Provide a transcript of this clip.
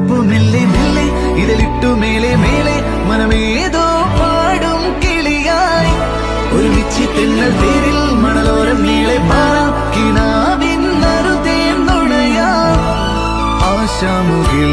ഇപ്പൊ മെല്ലെ മെല്ലെ ഇതലിട്ടു മേലെ മേലെ മനമേതോ പാടും കിളിയായി. ഒരുമിച്ച് തെന്നൽ തേരിൽ മണലോരം നീളെ പാടാം കിണാവിൻ നറുതേ നുണയാ. ആശാമുകിൽ